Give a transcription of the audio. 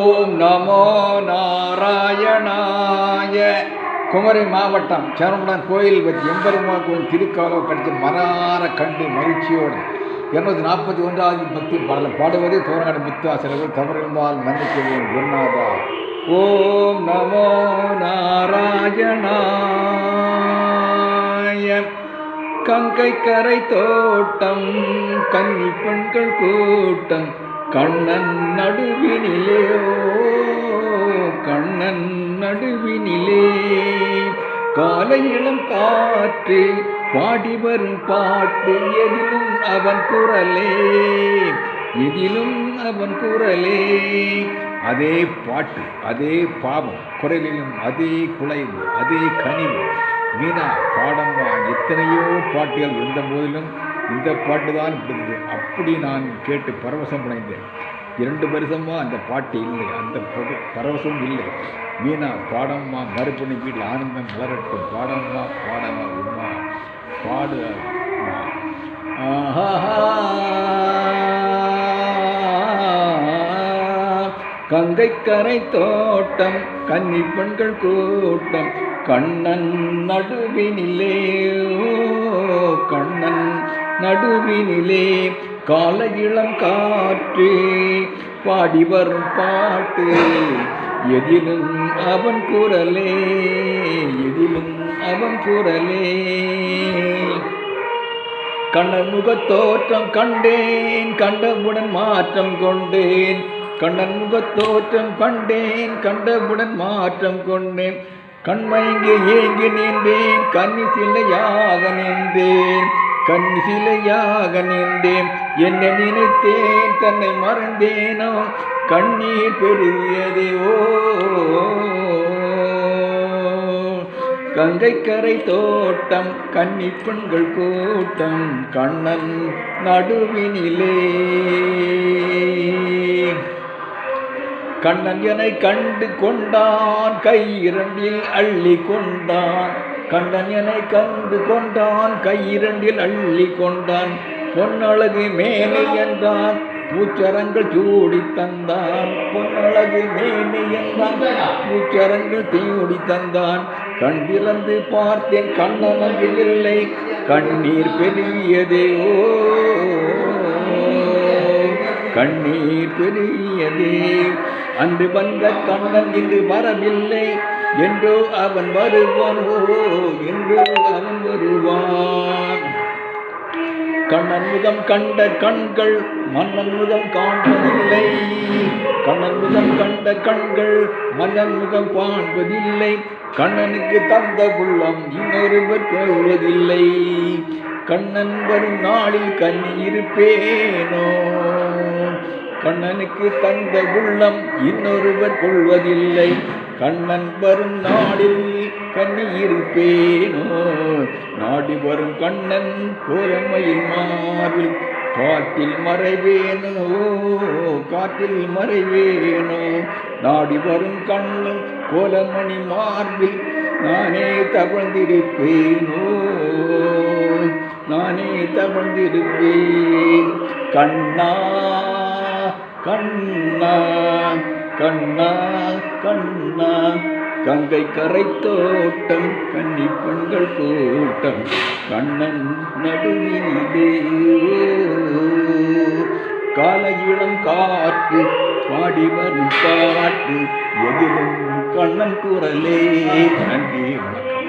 ஓம் நமோ நாராயணாய குமரி மாவட்டம் சேரமுடன் கோயில் பற்றி எம்பெருமா கோயில் திருக்காலம் கடித்து மரார கண்டு மகிழ்ச்சியோடு இருநூத்தி நாற்பத்தி ஒன்றாவது பக்தி பாடல பாடுவது தோரநாடு முத்தாசிரியர்கள் தவறிருந்தால் மன்னிக்கவும் குருநாதா. ஓம் நமோ நாராயணாய. கங்கை கரை தோட்டம் கன்னி பெண்கள் கூட்டம் கண்ணன் நடுவினிலே அவை இளம் காற்று பாடி வரும் பாட்டு எதிலும் அவன் குரலே. எதிலும் அவன் குரலே. அதே பாட்டு அதே பாவம் குரலிலும் அதே குலைவு அதே கனிவு. மீனா பாடம்மா எத்தனையோ பாட்டுகள் இருந்த போதிலும் இந்த பாட்டு தான் பிடித்தது. அப்படி நான் கேட்டு பரவசம் அடைந்தேன் இரண்டு வருஷமா அந்த பாட்டு இல்லை அந்த பரவசம் இல்லை. மீனா பாடம்மா மறுபடி வீடு ஆனந்தம் வளரட்டும் பாடம்மா பாடம்மா உமா பாடு ஆஹா! கங்கை கரை தோட்டம் கன்னி பெண்கள் கூட்டம் கண்ணன் நடுவினிலே கண்ணன் நடுவினிலே கால இளம் காற்று பாடி வரும் பாட்டு எதிலும் அவன் குரலே எதிலும் அவன் குரலே. கண்ணன் முகத்தோற்றம் கண்டேன் கண்டவுடன் மாற்றம் கொண்டேன். கண்ணன் முகத்தோற்றம் கண்டேன் கண்டவுடன் மாற்றம் கொண்டேன். கண்மயங்கி ஏங்கி நின்றேன் கண்ணி சிலையாக நின்றேன். கன்னி சிலையாக நின்றேன். என்ன நினைத்தேன் தன்னை மறந்தேனோ? கண்ணீர் பெருகியது ஓ. கங்கை தோட்டம் கன்னி பெண்கள் கூட்டம் கண்ணன் நடுவினிலே. கண்ணன் என கண்டு கொண்டான் கை இரண்டில் அள்ளி கொண்டான். கண்டன் என்னை கண்டு கொண்டான் கையிரண்டில் அள்ளி கொண்டான். பொன்னழகு மேலே என்றான் பூச்சரங்கள் சூடி தந்தான். பொன்னழகு மேலே என்றான் பூச்சரங்கள் தீடி தந்தான். கண் திறந்து பார்த்தேன் கண்ணன் இல்லை. கண்ணீர் பெரியதே ஓ. கண்ணீர் பெரியதே. அன்று வந்த கண்ணன் இன்று வரவில்லை. என்றோ அவன் வருவான்? ஓ என்றோ அவன் வருவான். கண்ணன் முதம் கண்ட கண்கள் மன்னன் முதம் காண்பதில்லை. கண்ணன் முதம் கண்ட கண்கள் மன்னன் முகம் காண்பதில்லை. கண்ணனுக்கு தந்த உள்ளம் இன்னொருவர் கொள்வதில்லை. கண்ணன் வரும் நாளில் கண்ணி இருப்பேனோ? கண்ணனுக்கு தந்த உள்ளம் இன்னொருவர் கொள்வதில்லை. கண்ணன் வரும் நாடில் கண்ணி இருப்பேனோ நாடி வரும் கண்ணன் கோலமையில் மாறில் காட்டில் மறைவேனோ காட்டில் மறைவேனோ நாடி வரும் கண்ணன் கோலமணி மார்பில் நானே தவழ்ந்திருப்பேனோ. நானே தவழ்ந்திருப்பேன். கண்ணா கண்ணா கண்ணா கண்ணா. கங்கை கரை தோட்டம் கன்னி பெண்கள் கூட்டம். கண்ணன் நடுவினிலே. கால காற்று பாடி வரும் பாட்டு. எதிரும் கண்ணன் குரலே. நன்றி வணக்கம்.